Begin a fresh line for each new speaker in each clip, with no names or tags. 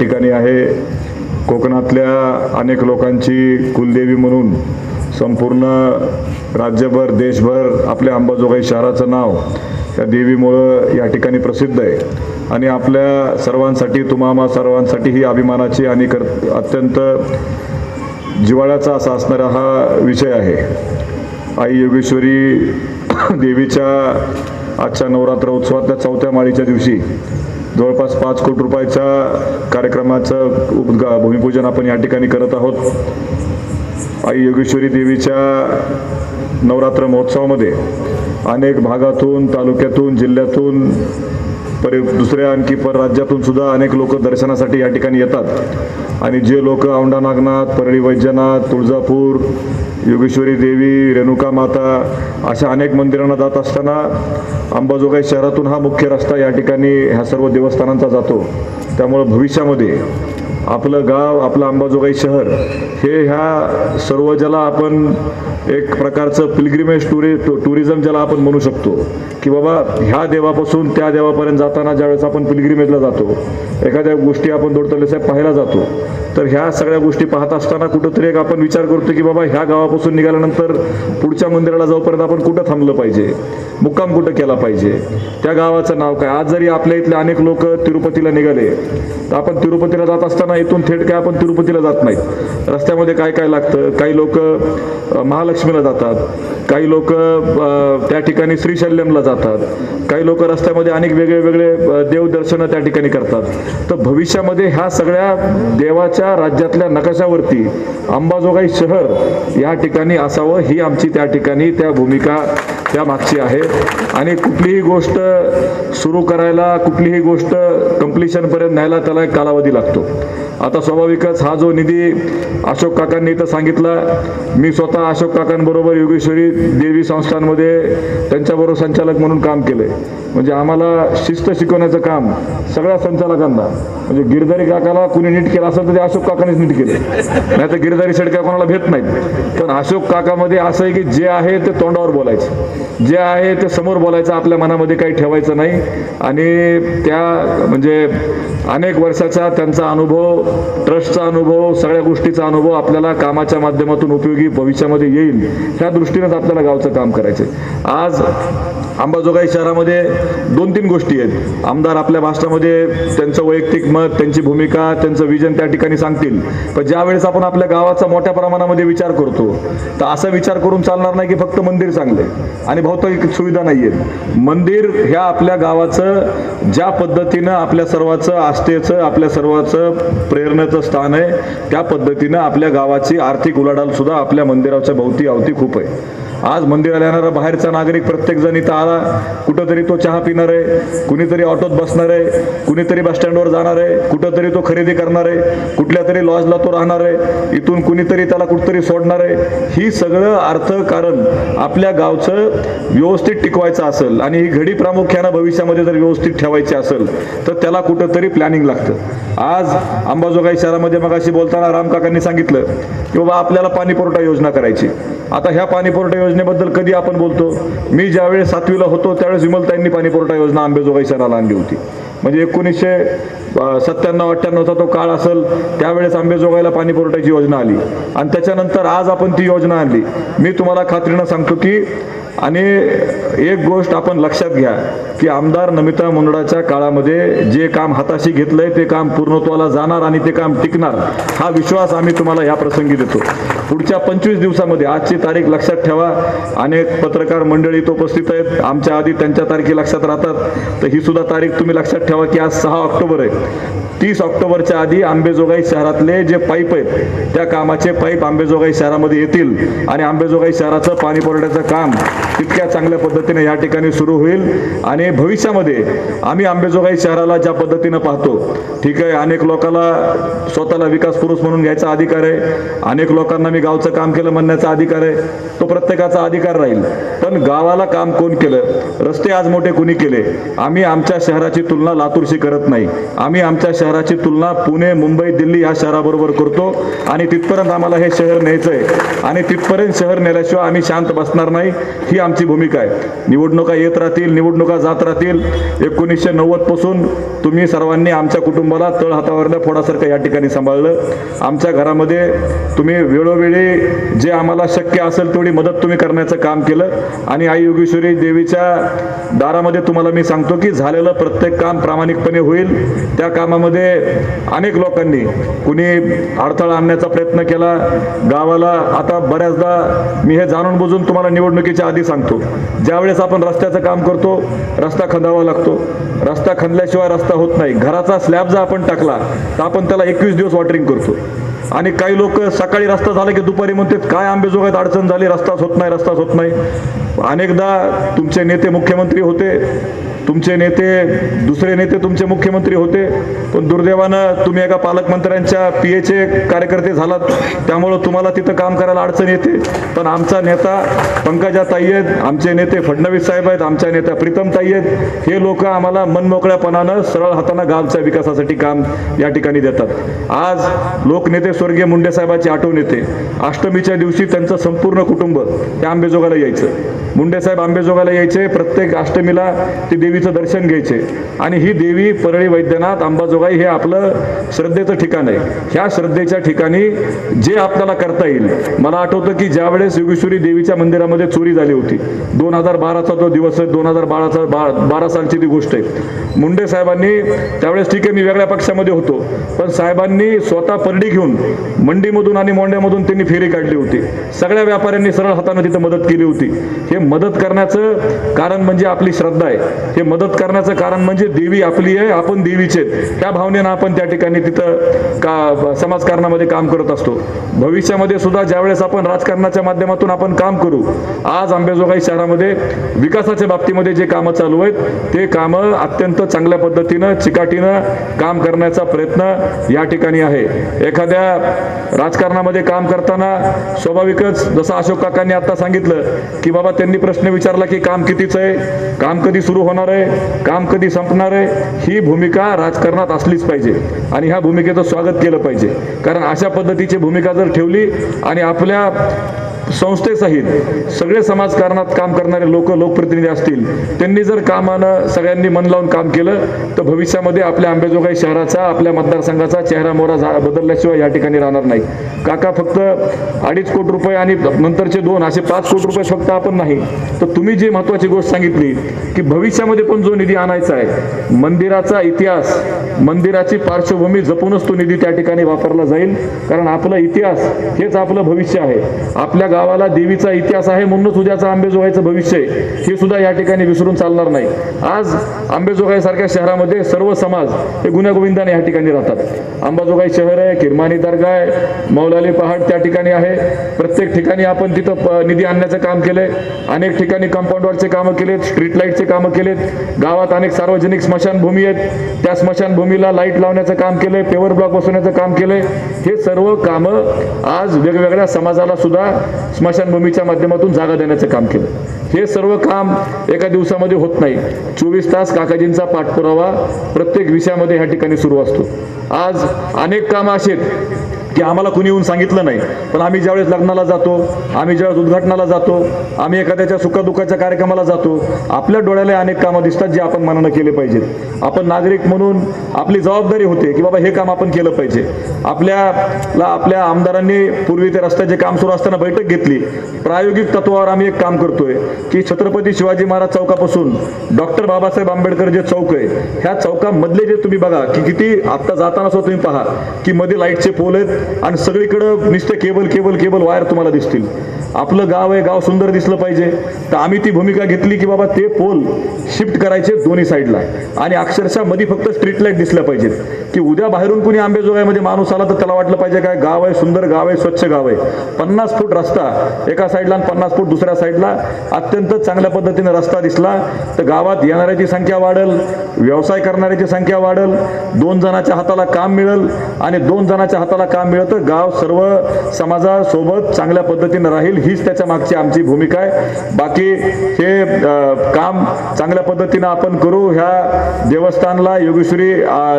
ठिकाणी आहे. कोकणातल्या अनेक लोकांची कुलदेवी म्हणून संपूर्ण राज्यभर देशभर आपल्या अंबाजोगाई शहराचं नाव त्या देवीमुळं या ठिकाणी प्रसिद्ध आहे. आणि आपल्या सर्वांसाठी तुम्हाला सर्वांसाठी ही अभिमानाची आणि कर अत्यंत जिव्हाळ्याचा असा असणारा हा विषय आहे. आई योगेश्वरी देवीच्या आजच्या नवरात्र उत्सवातल्या चौथ्या माळीच्या दिवशी जवळपास पाच कोटी रुपयाच्या कार्यक्रमाचं उद्गा भूमिपूजन आपण या ठिकाणी करत आहोत. आई योगेश्वरी देवीच्या नवरात्र महोत्सवामध्ये अनेक भागातून तालुक्यातून जिल्ह्यातून परि दुसऱ्या आणखी परराज्यातून सुद्धा अनेक लोक दर्शनासाठी या ठिकाणी येतात. आणि जे लोक औंढा नागनाथ परळी वैद्यनाथ तुळजापूर योगेश्वरी देवी रेणुका माता अशा अनेक मंदिरांना जात असताना अंबाजोगाई शहरातून हा मुख्य रस्ता या ठिकाणी ह्या सर्व देवस्थानांचा जातो. त्यामुळं भविष्यामध्ये आपलं गाव आपलं अंबाजोगाई शहर हे ह्या सर्व ज्याला आपण एक प्रकारचं पिलग्रिमेज टुरि टुरिझम ज्याला आपण म्हणू शकतो. की बाबा ह्या देवापासून त्या देवापर्यंत जाताना ज्यावेळेस आपण पिलग्रिमेजला जातो एखाद्या गोष्टी आपण दोडतले साहेब पाहायला जातो. तर ह्या सगळ्या गोष्टी पाहत असताना कुठंतरी एक आपण विचार करतो की बाबा ह्या गावापासून निघाल्यानंतर पुढच्या मंदिराला जाऊपर्यंत आपण कुठं थांबलं पाहिजे? मुक्काम कुठं केला पाहिजे? त्या गावाचं नाव काय? आज जरी आपल्या इथले अनेक लोक तिरुपतीला निघाले तर आपण तिरुपतीला जात असताना इथून थेट काय आपण तिरुपतीला जात नाहीत. रस्त्यामध्ये काय काय लागतं? काही लोक महालक्ष्मीला जातात. काही लोक त्या ठिकाणी श्रीशल्यमला जातात. काही लोक रस्त्यामध्ये अनेक वेगळे वेगळे देवदर्शनं त्या ठिकाणी करतात. तर भविष्यामध्ये ह्या सगळ्या देवाच्या राज्यातल्या नकाशावरती अंबाजोगाई शहर या ठिकाणी असावं ही आमची त्या ठिकाणी त्या भूमिका त्या मागची आहे. आणि कुठलीही गोष्ट सुरू करायला कुठलीही गोष्ट कम्प्लिशनपर्यंत न्यायला त्याला एक कालावधी लागतो. आता स्वाभाविकच हा जो निधी अशोक काकांनी इथं सांगितला मी स्वतः अशोक काकांबरोबर योगेश्वरी देवी संस्थांमध्ये त्यांच्याबरोबर संचालक म्हणून काम केले. म्हणजे आम्हाला शिस्त शिकवण्याचं काम सगळ्या संचालकांना म्हणजे गिरधारी काकाला कुणी नीट केलं असेल तर ते अशोक काकानेच नीट केले. नाही तर गिरधारी सडक्या कोणाला भेट नाहीत. पण अशोक काकामध्ये असं आहे की जे आहे ते तोंडावर बोलायचं. जे आहे ते समोर बोलायचं आपल्या मनामध्ये काही ठेवायचं नाही. आणि त्या म्हणजे अनेक वर्षाचा त्यांचा अनुभव ट्रस्टचा अनुभव सगळ्या गोष्टीचा अनुभव आपल्याला कामाच्या माध्यमातून उपयोगी भविष्यामध्ये येईल ह्या दृष्टीनेच आपल्याला गावचं काम करायचं आज अंबाजोगाई शहरामध्ये दोन तीन गोष्टी आहेत. आमदार आपल्या भाषणामध्ये त्यांचं वैयक्तिक मत त्यांची भूमिका त्यांचं विजन त्या ठिकाणी सांगतील. पण ज्यावेळेस आपण आपल्या गावाचा मोठ्या प्रमाणामध्ये विचार करतो तर असा विचार करून चालणार नाही की फक्त मंदिर चांगलं आहे आणि भौतिक सुविधा नाही आहेत मंदिर ह्या आपल्या गावाचं ज्या पद्धतीनं आपल्या सर्वाचं आस्थेचं आपल्या सर्वाचं प्रेरणेचं स्थान आहे. त्या पद्धतीनं आपल्या गावाची आर्थिक उलाढाल सुद्धा आपल्या मंदिराच्या भोवती अवती खूप आहे. आज मंदिराला येणारा बाहेरचा नागरिक प्रत्येक जण इथं आला. कुठंतरी तो चहा पिणार आहे कुणीतरी ऑटोत बसणार आहे कुणीतरी बसस्टँडवर जाणार आहे कुठंतरी तो खरेदी करणार आहे कुठल्या तरी लॉजला तो राहणार आहे इथून कुणीतरी त्याला कुठंतरी सोडणार आहे. ही सगळं अर्थ कारण आपल्या गावचं व्यवस्थित टिकवायचं असेल आणि ही घडी प्रामुख्यानं भविष्यामध्ये जर व्यवस्थित ठेवायची असेल तर त्याला कुठंतरी प्लॅनिंग लागतं. आज अंबाजोगाई शहरामध्ये मग बोलताना रामकाकांनी सांगितलं की बाबा आपल्याला पाणी पुरवठा योजना करायची. आता ह्या पाणी पुरवठा योजनेबद्दल कधी आपण बोलतो? मी ज्यावेळेस सातवीला होतो त्यावेळेस विमलताईंनी पाणीपुरवठा योजना आंबेजोगाई शहराला आणली होती. म्हणजे एकोणीसशे सत्त्याण्णव अठ्ठ्याण्णवचा तो काळ असेल त्यावेळेस आंबेजोगाईला पाणी पुरवठ्याची योजना आली. आणि त्याच्यानंतर आज आपण ती योजना आणली. मी तुम्हाला खात्रीनं सांगतो की आणि एक गोष्ट आपण लक्षात घ्या की आमदार नमिता मुंडळाच्या काळामध्ये जे काम हाताशी घेतलंय ते काम पूर्णत्वाला जाणार आणि ते काम टिकणार हा विश्वास आम्ही तुम्हाला या प्रसंगी देतो. पुढच्या पंचवीस दिवसामध्ये आजची तारीख लक्षात ठेवा. अनेक पत्रकार मंडळी इथं उपस्थित आहेत. आमच्या आधी त्यांच्या तारखी लक्षात राहतात. तर ही सुद्धा तारीख तुम्ही लक्षात ठेवा की आज सहा ऑक्टोबर आहे. तीस ऑक्टोबरच्या आधी आंबेजोगाई शहरातले जे पाईप आहेत त्या कामाचे पाईप आंबेजोगाई शहरामध्ये येतील. आणि आंबेजोगाई शहराचं पाणी पुरवठ्याचं काम तितक्या चांगल्या पद्धतीने या ठिकाणी सुरू होईल आणि भविष्यामध्ये आम्ही आंबेजोगाई शहराला ज्या पद्धतीनं पाहतो ठीक आहे अनेक लोकांना स्वतःला विकास पुरुष म्हणून घ्यायचा अधिकार आहे. अनेक लोकांना मी गावचं काम केलं म्हणण्याचा अधिकार आहे. तो प्रत्येकाचा अधिकार राहील. पण गावाला काम कोण केलं? रस्ते आज मोठे कुणी केले? आम्ही आमच्या शहराची तुलना लातूरशी करत नाही. आम्ही आमच्या शहराची तुलना पुणे मुंबई दिल्ली या शहराबरोबर करतो आणि तिथपर्यंत आम्हाला हे शहर न्यायचं आहे आणि तिथपर्यंत शहर नेल्याशिवाय आम्ही शांत बसणार नाही. ही आमची भूमिका आहे. निवडणुका येत राहतील निवडणुका जात राहतील. एकोणीसशे नव्वदपासून तुम्ही सर्वांनी आमच्या कुटुंबाला तळ हातावरल्या फोडासारखं या ठिकाणी सांभाळलं. आमच्या घरामध्ये तुम्ही वेळोवेळी जे आम्हाला शक्य असेल तेवढी मदत तुम्ही करण्याचं काम केलं. आणि आई योगेश्वरी देवीच्या दारामध्ये तुम्हाला मी सांगतो की झालेलं प्रत्येक काम प्रामाणिकपणे होईल. त्या कामामध्ये अनेक लोकांनी कुणी अडथळा आणण्याचा प्रयत्न केला. गावाला आता बऱ्याचदा मी हे जाणून बुजून तुम्हाला निवडणुकीच्या आधी सांगतो. ज्यावेळेस आपण रस्त्याचं काम करतो रस्ता खंदावा लागतो. रस्ता खंदल्याशिवाय रस्ता होत नाही. घराचा स्लॅब जर आपण टाकला तर आपण त्याला एकवीस दिवस वॉटरिंग करतो. आणि काही लोक सकाळी रस्ता झाला की दुपारी म्हणतात काय आंबेजोगात अडचण झाली? रस्ताच होत नाही रस्ताच होत नाही. अनेकदा तुमचे नेते मुख्यमंत्री होते. तुमचे नेते दुसरे नेते तुमचे मुख्यमंत्री होते पण दुर्दैवानं तुम्ही एका पालकमंत्र्यांच्या पी एचे कार्यकर्ते झालात. त्यामुळं तुम्हाला तिथं काम करायला अडचण येते. पण आमचा नेता पंकजा ताई आहेत आमचे नेते फडणवीस साहेब आहेत आमच्या नेत्या प्रीतम ताई आहेत हे लोक आम्हाला मनमोकळ्यापणानं सरळ हातानं गावच्या विकासासाठी काम या ठिकाणी देतात. आज लोकनेते स्वर्गीय मुंडे साहेबाची आठवण येते. अष्टमीच्या दिवशी त्यांचं संपूर्ण कुटुंब ते आंबेजोगाला यायचं. मुंडेसाहेब आंबेजोगाला यायचे प्रत्येक अष्टमीला ते देवीचं दर्शन घ्यायचे. आणि ही देवी परळी वैद्यनाथ अंबाजोगाई हे आपलं श्रद्धेचं ठिकाण आहे. ह्या श्रद्धेच्या ठिकाणी जे आपल्याला करता येईल मला आठवतं की ज्यावेळेस योगेश्वरी देवीच्या मंदिरामध्ये चोरी झाली होती दोन हजार बाराचा तो दिवस आहे दोन हजार बाराचा बा बारा सालची ती गोष्ट आहे. मुंडे साहेबांनी त्यावेळेस ठीक आहे मी वेगळ्या पक्षामध्ये होतो पण साहेबांनी स्वतः परडी घेऊन मंडीमधून आणि मोंड्यामधून त्यांनी फेरी काढली होती. सगळ्या व्यापाऱ्यांनी सरळ हाताने तिथं मदत केली होती. हे मदत करण्याचं कारण म्हणजे आपली श्रद्धा आहे. हे मदत करण्याचं कारण म्हणजे देवी आपली आहे आपण देवीचे त्या भावनेनं आपण त्या ठिकाणी तिथं का समाजकारणामध्ये काम करत असतो. भविष्यामध्ये सुद्धा ज्यावेळेस आपण राजकारणाच्या माध्यमातून आपण काम करू आज आंबेजोगाई शहरामध्ये विकासाच्या बाबतीमध्ये जे कामं चालू आहेत ते कामं अत्यंत चांगल्या पद्धतीनं चिकाटीनं काम करण्याचा प्रयत्न या ठिकाणी आहे. एखाद्या राजकारणामध्ये काम करताना स्वाभाविकच जसं अशोक काकांनी आता सांगितलं की बाबा त्यांनी प्रश्न विचारला की काम कितीच आहे? काम कधी सुरू होणार आहे? काम कधी संपणार आहे? ही भूमिका राजकारणात असलीच पाहिजे. आणि ह्या भूमिकेचं स्वागत केलं पाहिजे. कारण अशा पद्धतीची भूमिका जर ठेवली आणि आपल्या संस्थेसहित सगळे समाजकारणात काम करणारे लोक लोकप्रतिनिधी असतील त्यांनी जर कामानं सगळ्यांनी मन लावून काम केलं तर भविष्यामध्ये आपल्या आंबेजोगाई शहराचा आपल्या मतदारसंघाचा चेहरा मोहरा झा- बदलल्याशिवाय या ठिकाणी राहणार नाही. काका फक्त अडीच कोटी रुपये आणि नंतरचे दोन असे पाच कोटी रुपये फक्त आपण नाही. तर तुम्ही जी महत्वाची गोष्ट सांगितली की भविष्यामध्ये पण जो निधी आणायचा आहे मंदिराचा इतिहास मंदिराची पार्श्वभूमी जपूनच तो निधी त्या ठिकाणी वापरला जाईल कारण आपला इतिहास हेच आपलं भविष्य आहे. आपल्या गावाला देवीचा इतिहास आहे म्हणूनच उद्याचा आंबेजोगाईचं भविष्य आहे. हे सुद्धा या ठिकाणी विसरून चालणार नाही. आज आंबेजोगाई सारख्या शहरामध्ये सर्व समाज हे गुण्यागोविंदाने या ठिकाणी राहतात. अंबाजोगाई शहर आहे किरमानी दर्गा आहे मौलाली पहाड त्या ठिकाणी आहे. प्रत्येक ठिकाणी आपण तिथं प- निधी आणण्याचं काम केलंय. अनेक ठिकाणी कंपाऊंडवरचे कामं केलेत स्ट्रीट लाईटचे कामं केलेत. गावात अनेक सार्वजनिक स्मशानभूमी आहेत. त्या स्मशानभूमीला लाइट लावण्याचं काम केलंय पेवर ब्लॉक बसवण्याचं काम केलंय. हे सर्व कामं आज वेगवेगळ्या समाजाला सुद्धा स्मशानभूमीच्या माध्यमातून जागा देण्याचं काम केलं. हे सर्व काम एका दिवसामध्ये होत नाही. चोवीस तास काकाजींचा पाठपुरावा प्रत्येक विषयामध्ये ह्या ठिकाणी सुरू असतो. आज अनेक कामं असे आहेत. की आम्हाला कुणी येऊन सांगितलं नाही. पण आम्ही ज्यावेळेस लग्नाला जातो आम्ही ज्यावेळेस उद्घाटनाला जातो आम्ही एखाद्याच्या सुखदुःखाच्या कार्यक्रमाला जातो आपल्या डोळ्याला अनेक कामं दिसतात जे आपण मनानं केले पाहिजेत. आपण नागरिक म्हणून आपली जबाबदारी होते की बाबा हे काम आपण केलं पाहिजे. आपल्याला आपल्या आमदारांनी पूर्वी ते रस्त्याचे काम सुरू असताना बैठक घेतली. प्रायोगिक तत्वावर आम्ही एक काम करतोय की छत्रपती शिवाजी महाराज चौकापासून डॉक्टर बाबासाहेब आंबेडकर जे चौक आहे ह्या चौकामधले जे तुम्ही बघा की किती आत्ता जाताना सुद्धा तुम्ही पहा की मध्ये लाईटचे पोल आहेत आणि सगळीकडं नुसतं केबल केबल केबल वायर तुम्हाला दिसतील. आपलं गाव आहे गाव सुंदर दिसलं पाहिजे. तर आम्ही ती भूमिका घेतली की बाबा ते पोल शिफ्ट करायचे दोन्ही साईडला आणि अक्षरशः मध्ये फक्त स्ट्रीट लाइट दिसल्या पाहिजेत. की उद्या बाहेरून कुणी आंबेजोगाईमध्ये माणूस आला तर त्याला वाटलं पाहिजे काय गाव आहे सुंदर गाव आहे स्वच्छ गाव आहे. पन्नास फूट रस्ता एका साईडला आणि पन्नास फूट दुसऱ्या साईडला अत्यंत चांगल्या पद्धतीने रस्ता दिसला. तर गावात येणाऱ्याची संख्या वाढल व्यवसाय करणाऱ्याची संख्या वाढल दोन जणाच्या हाताला काम मिळेल आणि दोन जणाच्या हाताला काम मिळतं तर गाव सर्व समाजासोबत चांगल्या पद्धतीने राहील. हीच त्याच्या मागची आमची भूमिका आहे. बाकी हे काम चांगल्या पद्धतीनं आपण करू. ह्या देवस्थानला योगेश्वरी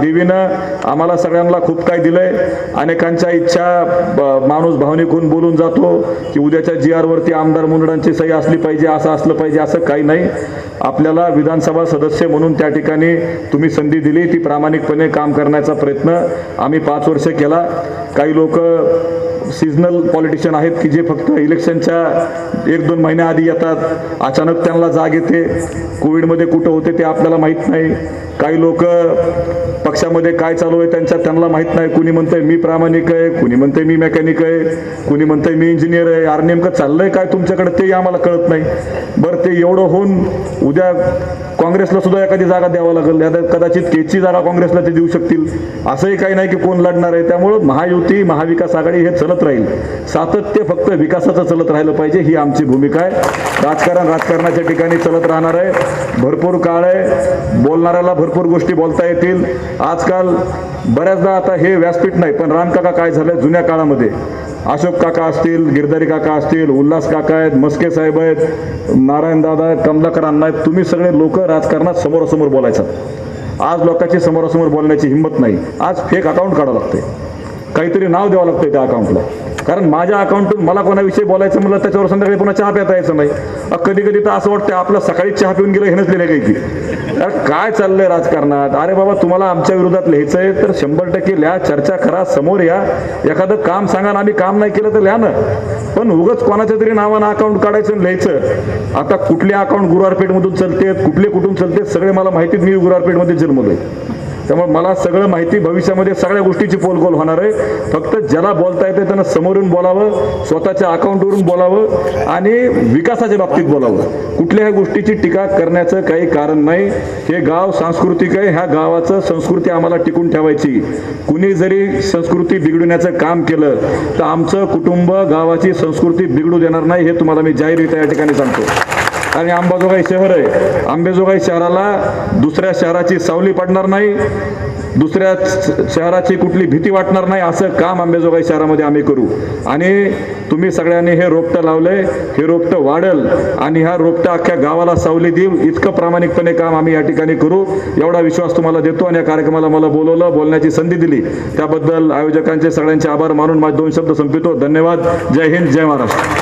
देवीनं आम्हाला सगळ्यांना खूप काही दिलंय. अनेकांच्या इच्छा ब- माणूस भावनिक होऊन बोलून जातो की उद्याच्या जी आरवरती आमदार मुंडळांची सही असली पाहिजे असं असलं पाहिजे असं काही नाही. आपल्याला विधानसभा सदस्य म्हणून त्या ठिकाणी तुम्ही संधी दिली. ती प्रामाणिकपणे काम करण्याचा प्रयत्न आम्ही पाच वर्ष केला. काही लोक सिजनल पॉलिटिशियन आहेत की जे फक्त इलेक्शनच्या एक दोन महिन्याआधी येतात. अचानक त्यांना जाग येते. कोविडमध्ये कुठं होते ते आपल्याला माहीत नाही. काही लोक पक्षामध्ये काय चालू आहे त्यांच्या त्यांना माहीत नाही. कुणी म्हणतंय मी प्रामाणिक आहे कुणी म्हणतंय मी मेकॅनिक आहे कुणी म्हणतंय मी इंजिनियर आहे. यार नेमकं चाललंय काय तुमच्याकडे तेही आम्हाला कळत नाही. बरं ते एवढं होऊन उद्या काँग्रेसला सुद्धा एखादी जागा द्यावं लागेल. या कदाचित केची जागा काँग्रेसला ते देऊ शकतील. असंही काही नाही की कोण लढणार आहे. त्यामुळं महायुती महाविकास आघाडी हे चलत राहील. सातत्य फक्त विकासाचं चलत राहिलं पाहिजे ही आमची भूमिका आहे. राजकारण राजकारणाच्या ठिकाणी चलत राहणार आहे. भरपूर काळ आहे. बोलणाऱ्याला भरपूर गोष्टी बोलता येतील. आजकाल बऱ्याचदा आता हे व्यासपीठ नाही पण रामकाका काय झालं जुन्या काळामध्ये. अशोक काका असतील गिरधारी काका असतील उल्हास काका आहेत मस्के साहेब आहेत नारायण दादा आहेत कमलाकर अण्णा आहेत तुम्ही सगळे लोक राजकारणात समोरासमोर बोलायचं. आज लोकांची समोरासमोर बोलण्याची हिंमत नाही. आज फेक अकाउंट काढावं लागते काहीतरी नाव द्यावं लागतं त्या अकाउंटला कारण माझ्या अकाउंटून मला कोणाविषयी बोलायचं म्हणलं त्याच्यावर संध्याकाळी पुन्हा चहा पिता यायचं नाही. कधी कधी तर असं वाटतं आपलं सकाळी चहा पिऊन गेलं हेच लिहिलं काही की. अरे काय चाललंय राजकारणात? अरे बाबा तुम्हाला आमच्या विरोधात लिहायचंय तर शंभर टक्के लिहा चर्चा करा समोर या. एखादं काम सांगा ना आम्ही काम नाही केलं तर लिहा ना. पण उगच कोणाच्या तरी नावानं अकाउंट काढायचं आणि लिहायचं. आता कुठले अकाउंट गुरुवारपेठमधून चलतेत कुठले कुठून चलतेत सगळे मला माहिती मी गुरुवारपेठमध्ये जन्मलोय. त्यामुळे मला सगळं माहिती भविष्यामध्ये सगळ्या गोष्टीची पोलगोल होणार आहे. फक्त ज्याला बोलता येते त्यांना समोरून बोलावं स्वतःच्या अकाउंटवरून बोलावं आणि विकासाच्या बाबतीत बोलावं. कुठल्याही गोष्टीची टीका करण्याचं काही कारण नाही. हे गाव सांस्कृतिक आहे. ह्या गावाचं संस्कृती आम्हाला टिकून ठेवायची. कुणी जरी संस्कृती बिघडवण्याचं काम केलं तर आमचं कुटुंब गावाची संस्कृती बिघडू देणार नाही हे तुम्हाला मी जाहीर या ठिकाणी सांगतो. आणि अंबाजोगाई शहर आहे. आंबेजोगाई शहराला दुसऱ्या शहराची सावली पडणार नाही दुसऱ्या श- शहराची कुठली भीती वाटणार नाही असं काम आंबेजोगाई शहरामध्ये आम्ही करू. आणि तुम्ही सगळ्यांनी हे रोपटं लावलंय हे रोपटं वाढेल आणि ह्या रोपटं अख्ख्या गावाला सावली देऊ इतकं प्रामाणिकपणे काम आम्ही या ठिकाणी करू. एवढा विश्वास तुम्हाला देतो आणि या कार्यक्रमाला मला बोलवलं बोलण्याची संधी दिली. त्याबद्दल आयोजकांचे सगळ्यांचे आभार मानून माझे दोन शब्द संपितो धन्यवाद. जय हिंद जय महाराष्ट्र.